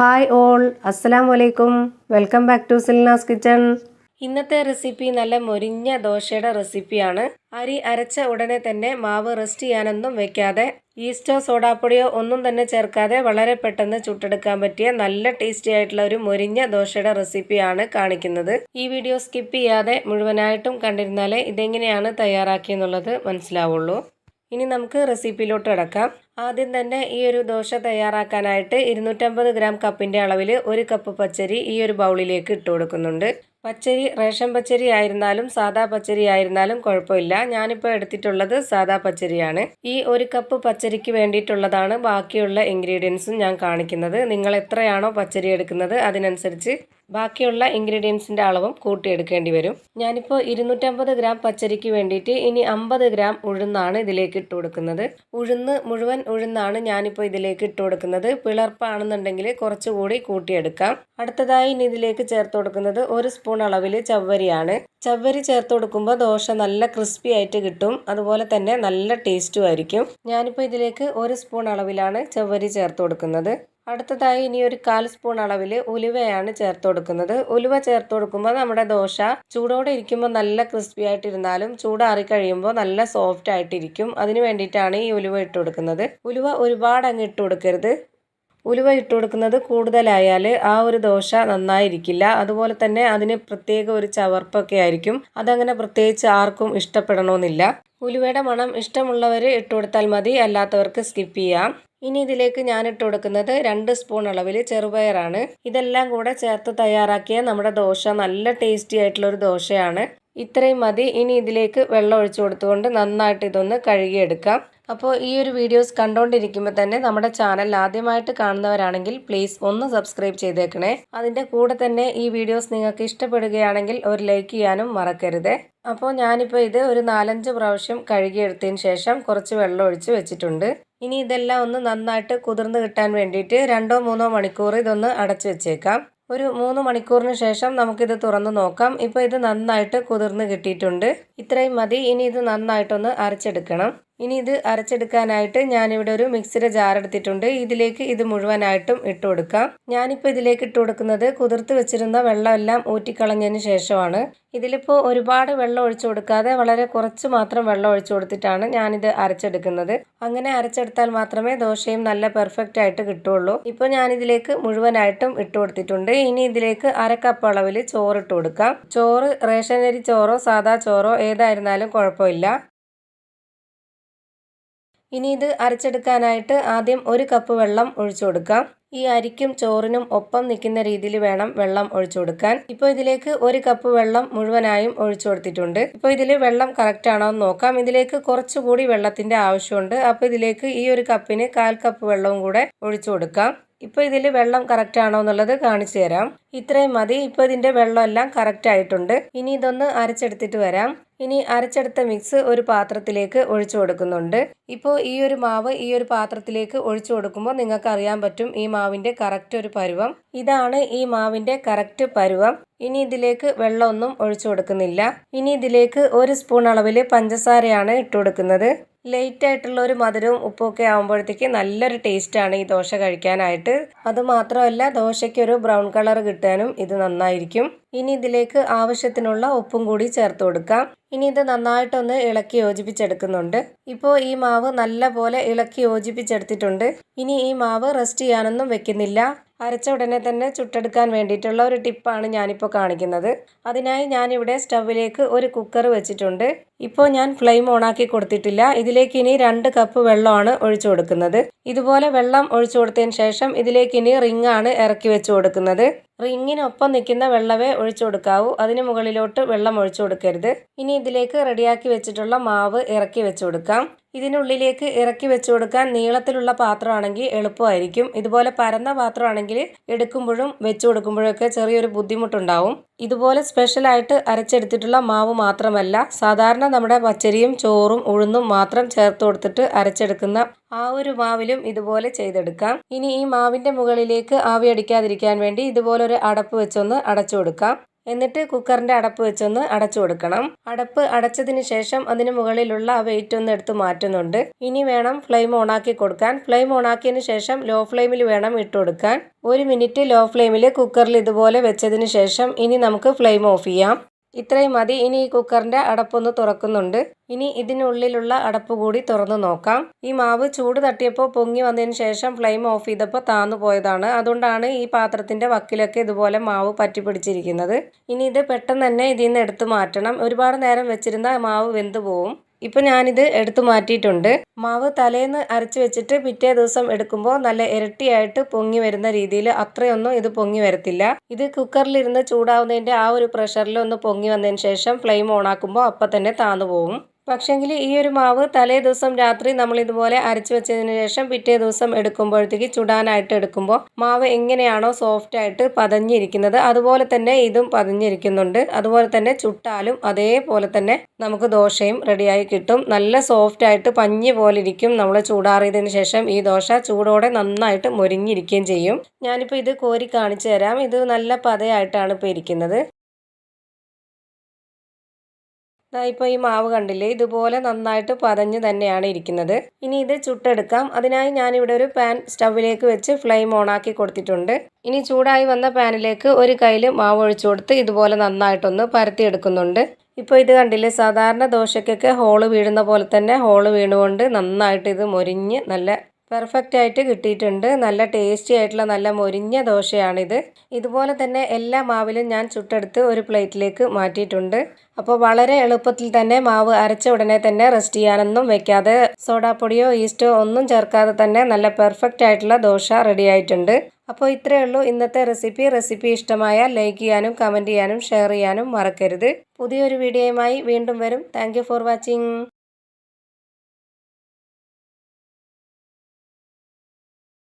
Hi all അസ്സലാം വലൈക്കും welcome back to Silna's kitchen. ഇന്നത്തെ റെസിപ്പി നല്ല മൊരിഞ്ഞ ദോശയുടെ റെസിപ്പിയാണ്. അരി അരച്ച ഉടനെ തന്നെ മാവ് റെസ്റ്റ് ചെയ്യാനൊന്നും വെക്കാതെ ഈസ്റ്റോ സോഡാപ്പൊടിയോ ഒന്നും തന്നെ ചേർക്കാതെ വളരെ പെട്ടെന്ന് ചുട്ടെടുക്കാൻ പറ്റിയ നല്ല ടേസ്റ്റി ആയിട്ടുള്ള ഒരു മൊരിഞ്ഞ ദോശയുടെ റെസിപ്പിയാണ് കാണിക്കുന്നത്. ഈ വീഡിയോ സ്കിപ്പ് ചെയ്യാതെ മുഴുവനായിട്ടും കണ്ടിരുന്നാലേ ഇതെങ്ങനെയാണ് തയ്യാറാക്കിയെന്നുള്ളത് മനസ്സിലാവുള്ളൂ. ഇനി നമുക്ക് റെസിപ്പിയിലോട്ട് കിടക്കാം. ആദ്യം തന്നെ ഈ ഒരു ദോശ തയ്യാറാക്കാനായിട്ട് ഇരുന്നൂറ്റമ്പത് ഗ്രാം കപ്പിന്റെ അളവിൽ ഒരു കപ്പ് പച്ചരി ഈ ഒരു ബൗളിലേക്ക് ഇട്ട് കൊടുക്കുന്നുണ്ട്. പച്ചരി റേഷൻ പച്ചരി ആയിരുന്നാലും സാദാ പച്ചരി ആയിരുന്നാലും കുഴപ്പമില്ല. ഞാനിപ്പോൾ എടുത്തിട്ടുള്ളത് സാദാ പച്ചരിയാണ്. ഈ ഒരു കപ്പ് പച്ചരിക്ക് വേണ്ടിയിട്ടുള്ളതാണ് ബാക്കിയുള്ള ഇൻഗ്രീഡിയൻസും ഞാൻ കാണിക്കുന്നത്. നിങ്ങൾ എത്രയാണോ പച്ചരി എടുക്കുന്നത് അതിനനുസരിച്ച് ബാക്കിയുള്ള ഇൻഗ്രീഡിയൻസിന്റെ അളവും കൂട്ടിയെടുക്കേണ്ടി വരും. ഞാനിപ്പോൾ ഇരുന്നൂറ്റമ്പത് ഗ്രാം പച്ചരിക്ക് വേണ്ടിയിട്ട് ഇനി അമ്പത് ഗ്രാം ഉഴുന്നാണ് ഇതിലേക്ക് ഇട്ട് കൊടുക്കുന്നത്. ഉഴുന്ന് മുഴുവൻ ഉഴുന്നാണ് ഞാനിപ്പോൾ ഇതിലേക്ക് ഇട്ട് കൊടുക്കുന്നത്. പിളർപ്പാണെന്നുണ്ടെങ്കിൽ കുറച്ചുകൂടി കൂട്ടിയെടുക്കാം. അടുത്തതായി ഇനി ഇതിലേക്ക് ചേർത്ത് കൊടുക്കുന്നത് ഒരു സ്പൂൺ അളവിൽ ചവ്വരിയാണ്. ചവ്വരി ചേർത്ത് കൊടുക്കുമ്പോൾ ദോശ നല്ല ക്രിസ്പി ആയിട്ട് കിട്ടും. അതുപോലെ തന്നെ നല്ല ടേസ്റ്റും ആയിരിക്കും. ഞാനിപ്പോൾ ഇതിലേക്ക് ഒരു സ്പൂൺ അളവിലാണ് ചവ്വരി ചേർത്ത് കൊടുക്കുന്നത്. അടുത്തതായി ഇനി ഒരു കാൽ സ്പൂൺ അളവിൽ ഉലുവയാണ് ചേർത്ത് കൊടുക്കുന്നത്. ഉലുവ ചേർത്ത് കൊടുക്കുമ്പോൾ നമ്മുടെ ദോശ ചൂടോടെ ഇരിക്കുമ്പോൾ നല്ല ക്രിസ്പി ആയിട്ടിരുന്നാലും ചൂടാറി കഴിയുമ്പോൾ നല്ല സോഫ്റ്റ് ആയിട്ടിരിക്കും. അതിന് വേണ്ടിയിട്ടാണ് ഈ ഉലുവ ഇട്ട് കൊടുക്കുന്നത്. ഉലുവ ഒരുപാട് അങ്ങ് ഇട്ട് കൊടുക്കരുത്. ഉലുവ ഇട്ട് കൊടുക്കുന്നത് കൂടുതലായാൽ ആ ഒരു ദോശ നന്നായിരിക്കില്ല. അതുപോലെ തന്നെ അതിന് പ്രത്യേക ഒരു ചവർപ്പൊക്കെ ആയിരിക്കും. അതങ്ങനെ പ്രത്യേകിച്ച് ആർക്കും ഇഷ്ടപ്പെടണമെന്നില്ല ഉലുവയുടെ മണം ഇഷ്ടമുള്ളവർ ഇട്ട് കൊടുത്താൽ മതി. അല്ലാത്തവർക്ക് സ്കിപ്പ് ചെയ്യാം. ഇനി ഇതിലേക്ക് ഞാൻ ഇട്ട് കൊടുക്കുന്നത് രണ്ട് സ്പൂൺ അളവിൽ ചെറുപയറാണ്. ഇതെല്ലാം കൂടെ ചേർത്ത് തയ്യാറാക്കിയ നമ്മുടെ ദോശ നല്ല ടേസ്റ്റി ആയിട്ടുള്ള ഒരു ദോശയാണ്. ഇത്രയും മതി. ഇനി ഇതിലേക്ക് വെള്ളം ഒഴിച്ചു കൊടുത്തുകൊണ്ട് നന്നായിട്ട് ഇതൊന്ന് കഴുകിയെടുക്കാം. അപ്പോൾ ഈ ഒരു വീഡിയോസ് കണ്ടുകൊണ്ടിരിക്കുമ്പോൾ തന്നെ നമ്മുടെ ചാനൽ ആദ്യമായിട്ട് കാണുന്നവരാണെങ്കിൽ പ്ലീസ് ഒന്ന് സബ്സ്ക്രൈബ് ചെയ്തേക്കണേ. അതിന്റെ കൂടെ തന്നെ ഈ വീഡിയോസ് നിങ്ങൾക്ക് ഇഷ്ടപ്പെടുകയാണെങ്കിൽ ഒരു ലൈക്ക് ചെയ്യാനും മറക്കരുത്. അപ്പോൾ ഞാനിപ്പോൾ ഇത് ഒരു നാലഞ്ച് പ്രാവശ്യം കഴുകിയെടുത്തതിന് ശേഷം കുറച്ച് വെള്ളം ഒഴിച്ച് വെച്ചിട്ടുണ്ട്. ഇനി ഇതെല്ലാം ഒന്ന് നന്നായിട്ട് കുതിർന്ന് കിട്ടാൻ വേണ്ടിയിട്ട് രണ്ടോ മൂന്നോ മണിക്കൂർ ഇതൊന്ന് അടച്ചു വെച്ചേക്കാം. ഒരു മൂന്ന് മണിക്കൂറിന് ശേഷം നമുക്കിത് തുറന്ന് നോക്കാം. ഇപ്പോൾ ഇത് നന്നായിട്ട് കുതിർന്ന് കിട്ടിയിട്ടുണ്ട്. ഇത്രയും മതി. ഇനി ഇത് നന്നായിട്ടൊന്ന് അരച്ചെടുക്കണം. ഇനി ഇത് അരച്ചെടുക്കാനായിട്ട് ഞാനിവിടെ ഒരു മിക്സിയുടെ ജാർ എടുത്തിട്ടുണ്ട്. ഇതിലേക്ക് ഇത് മുഴുവനായിട്ടും ഇട്ട് കൊടുക്കാം. ഞാനിപ്പോൾ ഇതിലേക്ക് ഇട്ട് കൊടുക്കുന്നത് കുതിർത്ത് വെച്ചിരുന്ന വെള്ളമെല്ലാം ഊറ്റിക്കളഞ്ഞതിന് ശേഷമാണ്. ഇതിലിപ്പോൾ ഒരുപാട് വെള്ളം ഒഴിച്ചു കൊടുക്കാതെ വളരെ കുറച്ച് മാത്രം വെള്ളം ഒഴിച്ചു കൊടുത്തിട്ടാണ് ഞാനിത് അരച്ചെടുക്കുന്നത്. അങ്ങനെ അരച്ചെടുത്താൽ മാത്രമേ ദോശയും നല്ല പെർഫെക്റ്റ് ആയിട്ട് കിട്ടുള്ളൂ ഇപ്പോൾ ഞാനിതിലേക്ക് മുഴുവനായിട്ടും ഇട്ട് കൊടുത്തിട്ടുണ്ട്. ഇനി ഇതിലേക്ക് അര കപ്പ് അളവിൽ ചോറ് ഇട്ട് കൊടുക്കാം. ചോറ് റേഷനരി ചോറോ സാധാ ചോറോ ഏതായിരുന്നാലും കുഴപ്പമില്ല. ഇനി ഇത് അരച്ചെടുക്കാനായിട്ട് ആദ്യം ഒരു കപ്പ് വെള്ളം ഒഴിച്ചു കൊടുക്കാം. ഈ അരിക്കും ചോറിനും ഒപ്പം നിൽക്കുന്ന രീതിയിൽ വേണം വെള്ളം ഒഴിച്ചു കൊടുക്കാൻ. ഇപ്പോൾ ഇതിലേക്ക് ഒരു കപ്പ് വെള്ളം മുഴുവനായും ഒഴിച്ചു കൊടുത്തിട്ടുണ്ട്. ഇപ്പോൾ ഇതിൽ വെള്ളം കറക്റ്റ് ആണോ എന്ന് നോക്കാം. ഇതിലേക്ക് കുറച്ചുകൂടി വെള്ളത്തിന്റെ ആവശ്യമുണ്ട്. അപ്പോൾ ഇതിലേക്ക് ഈ ഒരു കപ്പിന് കാൽ കപ്പ് വെള്ളവും കൂടെ ഒഴിച്ചു കൊടുക്കാം. ഇപ്പോൾ ഇതിൽ വെള്ളം കറക്റ്റ് ആണോ എന്നുള്ളത് കാണിച്ചു തരാം. ഇത്രയും മതി. ഇപ്പോൾ ഇതിന്റെ വെള്ളമെല്ലാം കറക്റ്റ് ആയിട്ടുണ്ട്. ഇനി ഇതൊന്ന് അരച്ചെടുത്തിട്ട് വരാം. ഇനി അരച്ചെടുത്ത മിക്സ് ഒരു പാത്രത്തിലേക്ക് ഒഴിച്ചു കൊടുക്കുന്നുണ്ട്. ഇപ്പോൾ ഈ ഒരു മാവ് ഈ ഒരു പാത്രത്തിലേക്ക് ഒഴിച്ചു കൊടുക്കുമ്പോൾ നിങ്ങൾക്ക് അറിയാൻ പറ്റും ഈ മാവിന്റെ കറക്റ്റ് ഒരു പരുവം. ഇതാണ് ഈ മാവിന്റെ കറക്റ്റ് പരുവം. ഇനി ഇതിലേക്ക് വെള്ളമൊന്നും ഒഴിച്ചു കൊടുക്കുന്നില്ല. ഇനി ഇതിലേക്ക് ഒരു സ്പൂൺ അളവിൽ പഞ്ചസാരയാണ് ഇട്ട് കൊടുക്കുന്നത്. ലേറ്റ് ആയിട്ടുള്ള ഒരു മധുരവും ഉപ്പൊക്കെ ആകുമ്പോഴത്തേക്ക് നല്ലൊരു ടേസ്റ്റാണ് ഈ ദോശ കഴിക്കാനായിട്ട്. അതുമാത്രമല്ല ദോശയ്ക്ക് ഒരു ബ്രൗൺ കളർ കിട്ടാനും ഇത് നന്നായിരിക്കും. ഇനി ഇതിലേക്ക് ആവശ്യത്തിനുള്ള ഉപ്പും കൂടി ചേർത്ത് കൊടുക്കാം. ഇനി ഇത് നന്നായിട്ടൊന്ന് ഇളക്കി യോജിപ്പിച്ചെടുക്കുന്നുണ്ട്. ഇപ്പോൾ ഈ മാവ് നല്ല പോലെ ഇളക്കി യോജിപ്പിച്ചെടുത്തിട്ടുണ്ട്. ഇനി ഈ മാവ് റെസ്റ്റ് ചെയ്യാനൊന്നും വെക്കുന്നില്ല. അരച്ച ഉടനെ തന്നെ ചുട്ടെടുക്കാൻ വേണ്ടിയിട്ടുള്ള ഒരു ടിപ്പാണ് ഞാനിപ്പോൾ കാണിക്കുന്നത്. അതിനായി ഞാനിവിടെ സ്റ്റവിലേക്ക് ഒരു കുക്കർ വെച്ചിട്ടുണ്ട്. ഇപ്പോൾ ഞാൻ ഫ്ലെയിം ഓണാക്കി കൊടുത്തിട്ടില്ല. ഇതിലേക്ക് ഇനി രണ്ട് കപ്പ് വെള്ളമാണ് ഒഴിച്ചു കൊടുക്കുന്നത്. ഇതുപോലെ വെള്ളം ഒഴിച്ചു കൊടുത്തതിന് ശേഷം ഇതിലേക്ക് ഇനി റിങ്ങാണ് ഇറക്കി വെച്ച് കൊടുക്കുന്നത്. റിങ്ങിനൊപ്പം നിൽക്കുന്ന വെള്ളമേ ഒഴിച്ചു കൊടുക്കാവൂ. അതിന് മുകളിലോട്ട് വെള്ളം ഒഴിച്ചു കൊടുക്കരുത്. ഇനി ഇതിലേക്ക് റെഡിയാക്കി വെച്ചിട്ടുള്ള മാവ് ഇറക്കി വെച്ചു കൊടുക്കാം. ഇതിനുള്ളിലേക്ക് ഇറക്കി വെച്ച് കൊടുക്കാൻ നീളത്തിലുള്ള പാത്രമാണെങ്കിൽ എളുപ്പമായിരിക്കും. ഇതുപോലെ പരന്ന പാത്രമാണെങ്കിൽ എടുക്കുമ്പോഴും വെച്ചു കൊടുക്കുമ്പോഴൊക്കെ ചെറിയൊരു ബുദ്ധിമുട്ടുണ്ടാവും. ഇതുപോലെ സ്പെഷ്യലായിട്ട് അരച്ചെടുത്തിട്ടുള്ള മാവ് മാത്രമല്ല സാധാരണ നമ്മുടെ പച്ചരിയും ചോറും ഉഴുന്നും മാത്രം ചേർത്ത് കൊടുത്തിട്ട് അരച്ചെടുക്കുന്ന ആ ഒരു മാവിലും ഇതുപോലെ ചെയ്തെടുക്കാം. ഇനി ഈ മാവിന്റെ മുകളിലേക്ക് ആവി അടിക്കാതിരിക്കാൻ വേണ്ടി ഇതുപോലെ ഒരു അടപ്പ് വെച്ചൊന്ന് അടച്ചു കൊടുക്കാം. എന്നിട്ട് കുക്കറിന്റെ അടപ്പ് വെച്ചൊന്ന് അടച്ചു കൊടുക്കണം. അടപ്പ് അടച്ചതിന് ശേഷം അതിന് മുകളിലുള്ള ആ വെയിറ്റ് ഒന്ന് എടുത്ത് മാറ്റുന്നുണ്ട്. ഇനി വേണം ഫ്ലെയിം ഓണാക്കി കൊടുക്കാൻ. ഫ്ലെയിം ഓണാക്കിയതിന് ശേഷം ലോ ഫ്ലെയിമിൽ വേണം ഇട്ട് കൊടുക്കാൻ. ഒരു മിനിറ്റ് ലോ ഫ്ലെയിമിൽ കുക്കറിൽ ഇതുപോലെ വെച്ചതിന് ശേഷം ഇനി നമുക്ക് ഫ്ലെയിം ഓഫ് ചെയ്യാം. ഇത്രയും മതി. ഇനി ഈ കുക്കറിന്റെ അടപ്പൊന്ന് തുറക്കുന്നുണ്ട്. ഇനി ഇതിനുള്ളിലുള്ള അടപ്പ് കൂടി തുറന്നു നോക്കാം. ഈ മാവ് ചൂട് തട്ടിയപ്പോൾ പൊങ്ങി വന്നതിന് ശേഷം ഫ്ലെയിം ഓഫ് ചെയ്തപ്പോൾ താന്നു പോയതാണ്. അതുകൊണ്ടാണ് ഈ പാത്രത്തിന്റെ വക്കിലൊക്കെ ഇതുപോലെ മാവ് പറ്റി പിടിച്ചിരിക്കുന്നത്. ഇനി ഇത് പെട്ടെന്ന് തന്നെ ഇതിൽ നിന്ന് എടുത്തു മാറ്റണം. ഒരുപാട് നേരം വെച്ചിരുന്ന മാവ് വെന്തു പോവും. ഇപ്പം ഞാനിത് എടുത്തു മാറ്റിയിട്ടുണ്ട്. മാവ് തലേന്ന് അരച്ച് വെച്ചിട്ട് പിറ്റേ ദിവസം എടുക്കുമ്പോൾ നല്ല ഇരട്ടിയായിട്ട് പൊങ്ങി വരുന്ന രീതിയിൽ അത്രയൊന്നും ഇത് പൊങ്ങി വരത്തില്ല. ഇത് കുക്കറിലിരുന്ന് ചൂടാവുന്നതിന്റെ ആ ഒരു പ്രഷറിൽ ഒന്ന് പൊങ്ങി വന്നതിന് ശേഷം ഫ്ലെയിം ഓണാക്കുമ്പോൾ അപ്പം തന്നെ താന്നു പോകും പക്ഷേങ്കിൽ ഈ ഒരു മാവ് തലേ ദിവസം രാത്രി നമ്മൾ ഇതുപോലെ അരച്ചു വെച്ചതിന് ശേഷം പിറ്റേ ദിവസം എടുക്കുമ്പോഴത്തേക്ക് ചുടാനായിട്ട് എടുക്കുമ്പോൾ മാവ് എങ്ങനെയാണോ സോഫ്റ്റ് ആയിട്ട് പതഞ്ഞിരിക്കുന്നത് അതുപോലെ തന്നെ ഇതും പതഞ്ഞിരിക്കുന്നുണ്ട്. അതുപോലെ തന്നെ ചുട്ടാലും അതേപോലെ തന്നെ നമുക്ക് ദോശയും റെഡിയായി കിട്ടും. നല്ല സോഫ്റ്റ് ആയിട്ട് പഞ്ഞി പോലെ ഇരിക്കും നമ്മൾ ചൂടാറിയതിന് ശേഷം ഈ ദോശ ചൂടോടെ നന്നായിട്ട് മൊരിഞ്ഞിരിക്കുകയും ചെയ്യും. ഞാനിപ്പോൾ ഇത് കോരി കാണിച്ചു തരാം. ഇത് നല്ല പതയായിട്ടാണ് ഇപ്പോൾ ഇരിക്കുന്നത്. ദാ ഇപ്പോൾ ഈ മാവ് കണ്ടില്ലേ? ഇതുപോലെ നന്നായിട്ട് പതഞ്ഞ് തന്നെയാണ് ഇരിക്കുന്നത്. ഇനി ഇത് ചുട്ടെടുക്കാം. അതിനായി ഞാനിവിടെ ഒരു പാൻ സ്റ്റൗവിലേക്ക് വെച്ച് ഫ്ലെയിം ഓണാക്കി കൊടുത്തിട്ടുണ്ട്. ഇനി ചൂടായി വന്ന പാനിലേക്ക് ഒരു കയ്യിൽ മാവ് ഒഴിച്ചു കൊടുത്ത് ഇതുപോലെ നന്നായിട്ടൊന്ന് പരത്തിയെടുക്കുന്നുണ്ട് ഇപ്പോൾ ഇത് കണ്ടില്ലേ? സാധാരണ ദോശയ്ക്കൊക്കെ ഹോൾ വീഴുന്ന പോലെ തന്നെ ഹോൾ വീണുകൊണ്ട് നന്നായിട്ട് ഇത് മൊരിഞ്ഞ് നല്ല പെർഫെക്റ്റ് ആയിട്ട് കിട്ടിയിട്ടുണ്ട്. നല്ല ടേസ്റ്റി ആയിട്ടുള്ള നല്ല മൊരിഞ്ഞ ദോശയാണിത്. ഇതുപോലെ തന്നെ എല്ലാ മാവിലും ഞാൻ ചുട്ടെടുത്ത് ഒരു പ്ലേറ്റിലേക്ക് മാറ്റിയിട്ടുണ്ട്. അപ്പോൾ വളരെ എളുപ്പത്തിൽ തന്നെ മാവ് അരച്ച ഉടനെ തന്നെ റെസ്റ്റ് ചെയ്യാനൊന്നും വെക്കാതെ സോഡാപ്പൊടിയോ ഈസ്റ്റോ ഒന്നും ചേർക്കാതെ തന്നെ നല്ല പെർഫെക്റ്റ് ആയിട്ടുള്ള ദോശ റെഡി ആയിട്ടുണ്ട്. അപ്പോൾ ഇത്രയേ ഉള്ളൂ ഇന്നത്തെ റെസിപ്പി റെസിപ്പി ഇഷ്ടമായാൽ ലൈക്ക് ചെയ്യാനും കമന്റ് ചെയ്യാനും ഷെയർ ചെയ്യാനും മറക്കരുത്. പുതിയൊരു വീഡിയോയുമായി വീണ്ടും വരും. Thank for watching